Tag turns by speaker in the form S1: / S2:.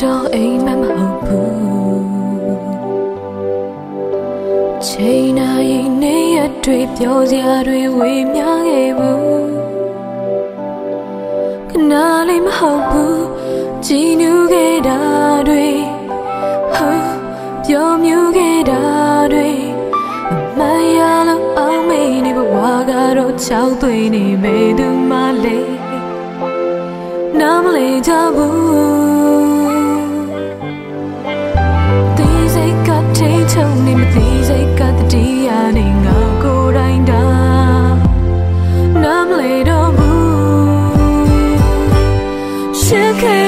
S1: တော့အိမ်မမဟုတ်ဘူးချိန်နိုင်နေရတွေပြောစရာတွေဝေမျှခဲ့ဘူးခဏလေးမဟုတ်ဘူးကြည်နူးခဲ့တာတွေဟာပြောမြူခဲ့တာတွေမရလို့အောင်မေးနေဘဝကတော့ချောက်သွေးနေပေသူမလေးနားမလည်ကြဘူး ထုံနေမသိစိတ်ကတတိယနေငါကိုယ်တိုင်းတာနားမလဲတော့ဘူးရှင်းခဲ့